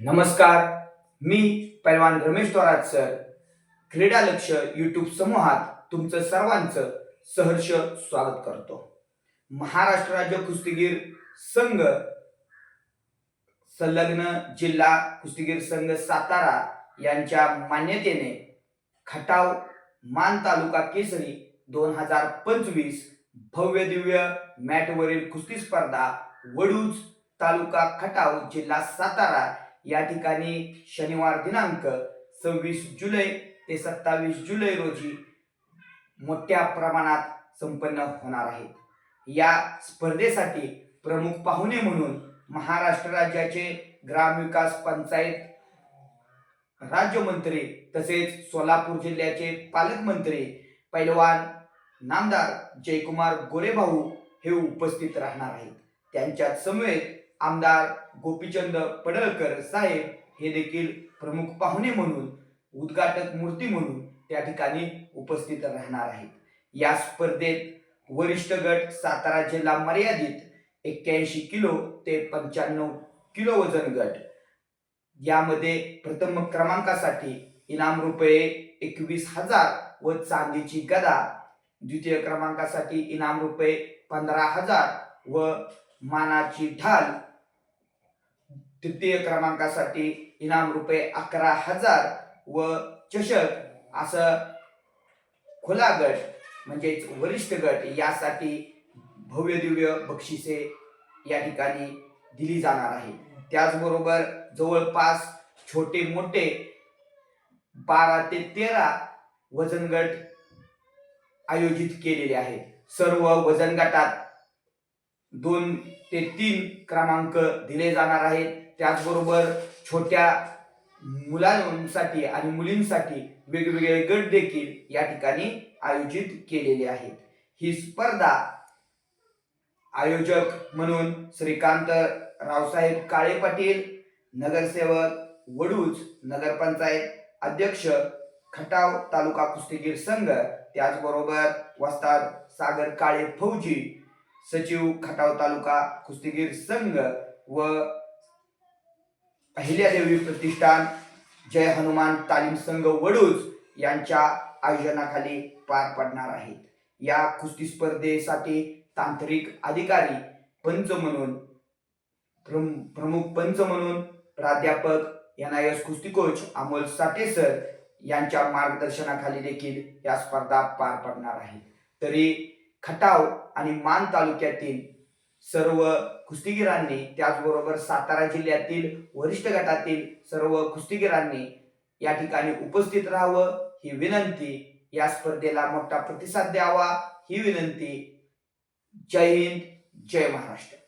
नमस्कार मी पैलवान रमेश थोरात सर. क्रीडा लक्ष यूट्यूब समूहात तुमचं सर्वांचं सहर्ष स्वागत करतो. महाराष्ट्र राज्य कुस्तीगीर संघ संलग्न जिल्हा कुस्तीगीर संघ सातारा यांच्या मान्यतेने खटाव मान तालुका केसरी दोन हजार पंचवीस भव्य दिव्य मॅटवरील कुस्ती स्पर्धा वडूज तालुका खटाव जिल्हा सातारा या ठिकाणी शनिवार दिनांक सव्वीस जुलै ते सत्तावीस जुलै रोजी मोठ्या प्रमाणात संपन्न होणार आहेत या स्पर्धेसाठी प्रमुख पाहुणे म्हणून महाराष्ट्र राज्याचे ग्रामविकास पंचायत राज्यमंत्री तसेच सोलापूर जिल्ह्याचे पालकमंत्री पैलवान नामदार जयकुमार गोरेभाऊ हे उपस्थित राहणार आहेत. त्यांच्या समवेत आमदार गोपीचंद पडळकर साहेब हे देखील प्रमुख पाहुणे म्हणून उद्घाटक मूर्ती म्हणून त्या ठिकाणी उपस्थित राहणार आहेत. या स्पर्धेत वरिष्ठ गट सातारा जिल्हा मर्यादित एक्क्याऐंशी किलो ते पंच्याण्णव किलो वजन गट. यामध्ये प्रथम क्रमांकासाठी इनाम रुपये एकवीस हजार व चांदीची गदा द्वितीय क्रमांकासाठी इनाम रुपये पंधरा हजार व मानाची ढाल तृतीय क्रमांकासाठी इनाम रुपये अकरा हजार व चषक असं खुला गट म्हणजेच वरिष्ठ गट यासाठी भव्य दिव्य बक्षिसे या ठिकाणी दिली जाणार आहे. त्याचबरोबर जवळपास छोटे मोठे बारा ते तेरा वजन गट आयोजित केलेले आहेत. सर्व वजन गटात दोन ते तीन क्रमांक दिले जाणार आहेत. त्याचबरोबर छोट्या मुलांसाठी आणि मुलींसाठी वेगवेगळे गट देखील या ठिकाणी आयोजित केलेले आहेत. ही स्पर्धा आयोजक म्हणून श्रीकांत रावसाहेब काळे पाटील नगरसेवक वडूज नगरपंचायत अध्यक्ष खटाव तालुका कुस्तीगीर संघ त्याचबरोबर वस्ताद सागर काळे फौजी सचिव खटाव तालुका कुस्तीगीर संघ व अहिल्यादेवी प्रतिष्ठान जय हनुमान तालीम संघ वडूज यांच्या आयोजनाखाली पार पडणार आहेत. या कुस्ती स्पर्धेसाठी तांत्रिक अधिकारी पंच म्हणून प्रमुख पंच म्हणून प्राध्यापक एन आय एस कुस्ती कोच अमोल साठे सर यांच्या मार्गदर्शनाखाली देखील या स्पर्धा पार पडणार आहेत. तरी खटाव आणि मान तालुक्यातील सर्व कुस्तीगिरांनी त्याचबरोबर सातारा जिल्ह्यातील वरिष्ठ गटातील सर्व कुस्तीगिरांनी या ठिकाणी उपस्थित राहावं ही विनंती. या स्पर्धेला मोठा प्रतिसाद द्यावा ही विनंती. जय हिंद जय महाराष्ट्र.